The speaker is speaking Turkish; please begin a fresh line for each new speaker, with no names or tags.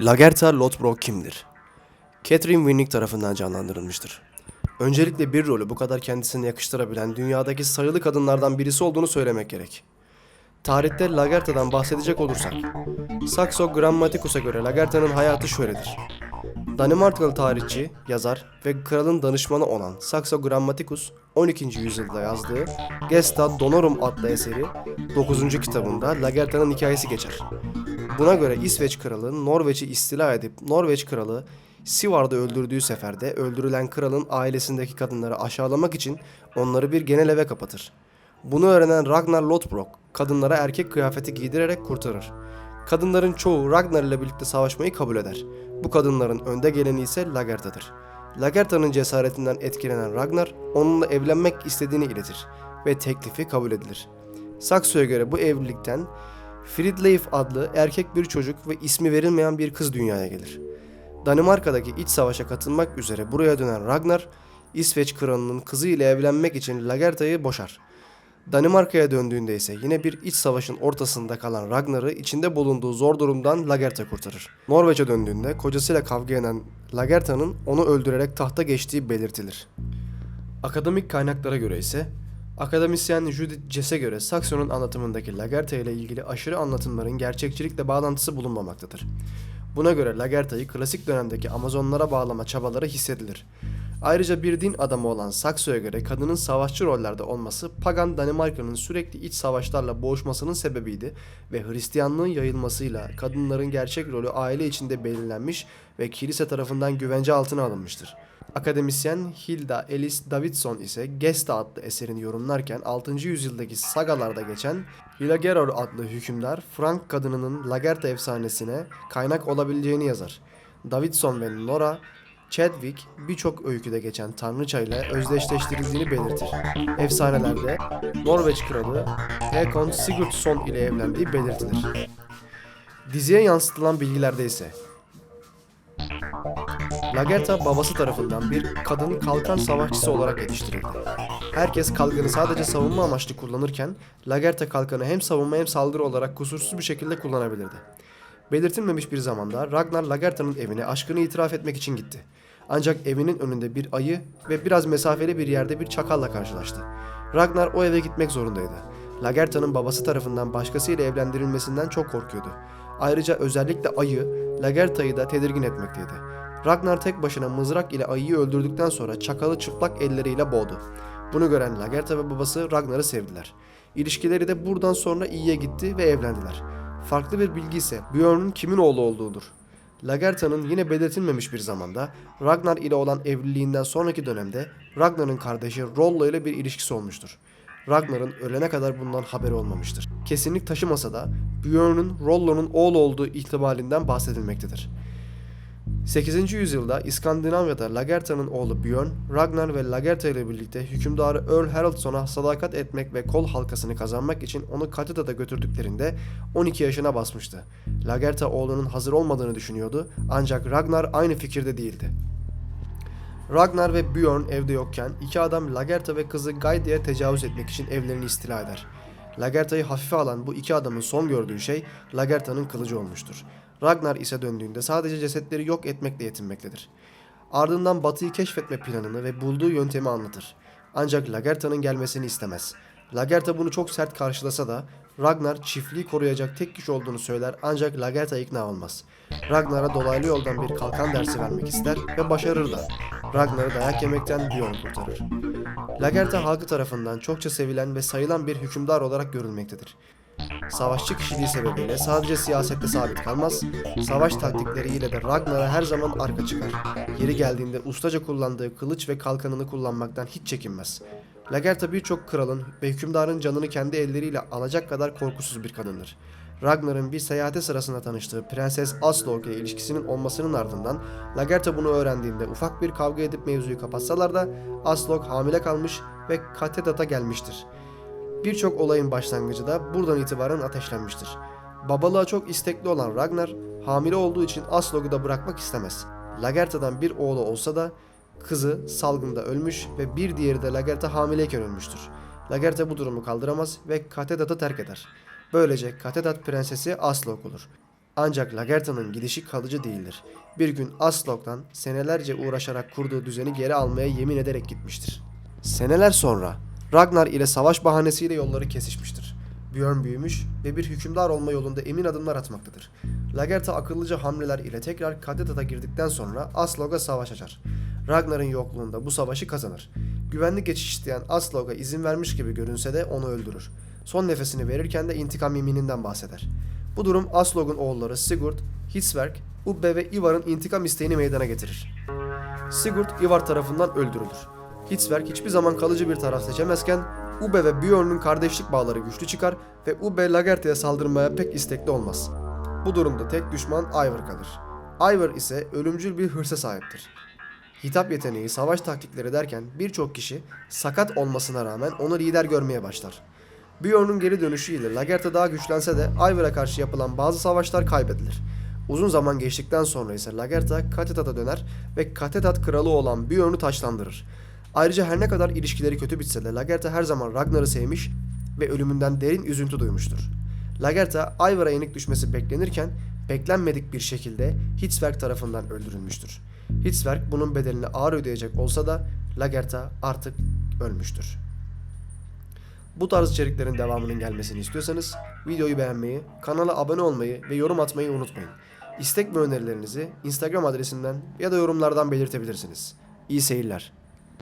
Lagertha Lothbrok kimdir? Catherine Winnick tarafından canlandırılmıştır. Öncelikle bir rolü bu kadar kendisine yakıştırabilen dünyadaki sayılı kadınlardan birisi olduğunu söylemek gerek. Tarihte Lagertha'dan bahsedecek olursak, Saxo Grammaticus'a göre Lagertha'nın hayatı şöyledir. Danimarkalı tarihçi, yazar ve kralın danışmanı olan Saxo Grammaticus 12. yüzyılda yazdığı Gesta Donorum adlı eseri 9. kitabında Lagertha'nın hikayesi geçer. Buna göre İsveç kralı Norveç'i istila edip Norveç kralı Sivard'ı öldürdüğü seferde öldürülen kralın ailesindeki kadınları aşağılamak için onları bir genel eve kapatır. Bunu öğrenen Ragnar Lothbrok kadınlara erkek kıyafeti giydirerek kurtarır. Kadınların çoğu Ragnar ile birlikte savaşmayı kabul eder. Bu kadınların önde geleni ise Lagertha'dır. Lagertha'nın cesaretinden etkilenen Ragnar onunla evlenmek istediğini iletir ve teklifi kabul edilir. Saxo'ya göre bu evlilikten Fridleif adlı erkek bir çocuk ve ismi verilmeyen bir kız dünyaya gelir. Danimarka'daki iç savaşa katılmak üzere buraya dönen Ragnar, İsveç kralının kızı ile evlenmek için Lagertha'yı boşar. Danimarka'ya döndüğünde ise yine bir iç savaşın ortasında kalan Ragnar'ı içinde bulunduğu zor durumdan Lagertha kurtarır. Norveç'e döndüğünde kocasıyla kavga eden Lagertha'nın onu öldürerek tahta geçtiği belirtilir. Akademik kaynaklara göre ise akademisyen Judith Jess'e göre Saxon'un anlatımındaki Lagertha ile ilgili aşırı anlatımların gerçekçilikle bağlantısı bulunmamaktadır. Buna göre Lagertha'yı klasik dönemdeki Amazonlara bağlama çabaları hissedilir. Ayrıca bir din adamı olan Saxo'ya göre kadının savaşçı rollerde olması pagan Danimarka'nın sürekli iç savaşlarla boğuşmasının sebebiydi ve Hristiyanlığın yayılmasıyla kadınların gerçek rolü aile içinde belirlenmiş ve kilise tarafından güvence altına alınmıştır. Akademisyen Hilda Elis Davidson ise Gesta adlı eserini yorumlarken 6. yüzyıldaki sagalarda geçen Hilageror adlı hükümdar Frank kadınının Lagertha efsanesine kaynak olabileceğini yazar. Davidson ve Nora Chadwick birçok öyküde geçen tanrıça ile özdeşleştirildiğini belirtir. Efsanelerde Norveç kralı Hakon Sigurdsson ile evlendiği belirtilir. Diziye yansıtılan bilgilerde ise Lagertha babası tarafından bir kadın kalkan savaşçısı olarak yetiştirildi. Herkes kalkanı sadece savunma amaçlı kullanırken Lagertha kalkanı hem savunma hem saldırı olarak kusursuz bir şekilde kullanabilirdi. Belirtilmemiş bir zamanda Ragnar Lagertha'nın evine aşkını itiraf etmek için gitti. Ancak evinin önünde bir ayı ve biraz mesafeli bir yerde bir çakalla karşılaştı. Ragnar o eve gitmek zorundaydı. Lagertha'nın babası tarafından başkasıyla evlendirilmesinden çok korkuyordu. Ayrıca özellikle ayı Lagertha'yı da tedirgin etmekteydi. Ragnar tek başına mızrak ile ayıyı öldürdükten sonra çakalı çıplak elleriyle boğdu. Bunu gören Lagertha ve babası Ragnar'ı sevdiler. İlişkileri de buradan sonra iyiye gitti ve evlendiler. Farklı bir bilgi ise Björn'ün kimin oğlu olduğudur. Lagertha'nın yine belirtilmemiş bir zamanda Ragnar ile olan evliliğinden sonraki dönemde Ragnar'ın kardeşi Rollo ile bir ilişkisi olmuştur. Ragnar'ın ölene kadar bundan haberi olmamıştır. Kesinlik taşımasa da Björn'ün Rollo'nun oğlu olduğu ihtimalinden bahsedilmektedir. 8. yüzyılda İskandinavya'da Lagertha'nın oğlu Björn, Ragnar ve Lagertha ile birlikte hükümdarı Earl Haraldsson'a sadakat etmek ve kol halkasını kazanmak için onu Kateda'da götürdüklerinde 12 yaşına basmıştı. Lagertha oğlunun hazır olmadığını düşünüyordu ancak Ragnar aynı fikirde değildi. Ragnar ve Björn evde yokken iki adam Lagertha ve kızı Gaidi'ye tecavüz etmek için evlerini istila eder. Lagertha'yı hafife alan bu iki adamın son gördüğü şey Lagertha'nın kılıcı olmuştur. Ragnar ise döndüğünde sadece cesetleri yok etmekle yetinmektedir. Ardından batıyı keşfetme planını ve bulduğu yöntemi anlatır. Ancak Lagertha'nın gelmesini istemez. Lagertha bunu çok sert karşılasa da Ragnar çiftliği koruyacak tek kişi olduğunu söyler ancak Lagertha ikna olmaz. Ragnar'a dolaylı yoldan bir kalkan dersi vermek ister ve başarır da. Ragnar'ı dayak yemekten Bjorn kurtarır. Lagertha halkı tarafından çokça sevilen ve sayılan bir hükümdar olarak görülmektedir. Savaşçı kişiliği sebebiyle sadece siyasette sabit kalmaz, savaş taktikleriyle de Ragnar'a her zaman arka çıkar. Yeri geldiğinde ustaca kullandığı kılıç ve kalkanını kullanmaktan hiç çekinmez. Lagertha birçok kralın ve hükümdarın canını kendi elleriyle alacak kadar korkusuz bir kadındır. Ragnar'ın bir seyahate sırasında tanıştığı Prenses Aslog ile ilişkisinin olmasının ardından Lagertha bunu öğrendiğinde ufak bir kavga edip mevzuyu kapatsalar da Aslog hamile kalmış ve Katedat'a gelmiştir. Birçok olayın başlangıcı da buradan itibaren ateşlenmiştir. Babalığa çok istekli olan Ragnar, hamile olduğu için Aslog'u da bırakmak istemez. Lagertha'dan bir oğlu olsa da kızı salgında ölmüş ve bir diğeri de Lagertha hamileyken ölmüştür. Lagertha bu durumu kaldıramaz ve Katedat'ı terk eder. Böylece Katedat prensesi Aslog olur. Ancak Lagertha'nın gidişi kalıcı değildir. Bir gün Aslog'dan senelerce uğraşarak kurduğu düzeni geri almaya yemin ederek gitmiştir. Seneler sonra Ragnar ile savaş bahanesiyle yolları kesişmiştir. Björn büyümüş ve bir hükümdar olma yolunda emin adımlar atmaktadır. Lagertha akıllıca hamleler ile tekrar Katetat'a girdikten sonra Aslog'a savaş açar. Ragnar'ın yokluğunda bu savaşı kazanır. Güvenli geçiş isteyen Aslog'a izin vermiş gibi görünse de onu öldürür. Son nefesini verirken de intikam yemininden bahseder. Bu durum Aslog'un oğulları Sigurd, Hitzberg, Ubbe ve Ivar'ın intikam isteğini meydana getirir. Sigurd Ivar tarafından öldürülür. Hitzberg hiçbir zaman kalıcı bir taraf seçemezken Ubbe ve Björn'ün kardeşlik bağları güçlü çıkar ve Ubbe Lagerthe'ye saldırmaya pek istekli olmaz. Bu durumda tek düşman Ivar kalır. Ivar ise ölümcül bir hırsa sahiptir. Hitap yeteneği, savaş taktikleri derken birçok kişi sakat olmasına rağmen onu lider görmeye başlar. Bjorn'un geri dönüşüyle Lagertha daha güçlense de Ivar'a karşı yapılan bazı savaşlar kaybedilir. Uzun zaman geçtikten sonra ise Lagertha Katetat'a döner ve Katetat kralı olan Bjorn'u taçlandırır. Ayrıca her ne kadar ilişkileri kötü bitse de Lagertha her zaman Ragnar'ı sevmiş ve ölümünden derin üzüntü duymuştur. Lagertha Ivar'a yenik düşmesi beklenirken beklenmedik bir şekilde Hitzberg tarafından öldürülmüştür. Hitzberg bunun bedelini ağır ödeyecek olsa da Lagertha artık ölmüştür. Bu tarz içeriklerin devamının gelmesini istiyorsanız videoyu beğenmeyi, kanala abone olmayı ve yorum atmayı unutmayın. İstek ve önerilerinizi Instagram adresinden ya da yorumlardan belirtebilirsiniz. İyi seyirler.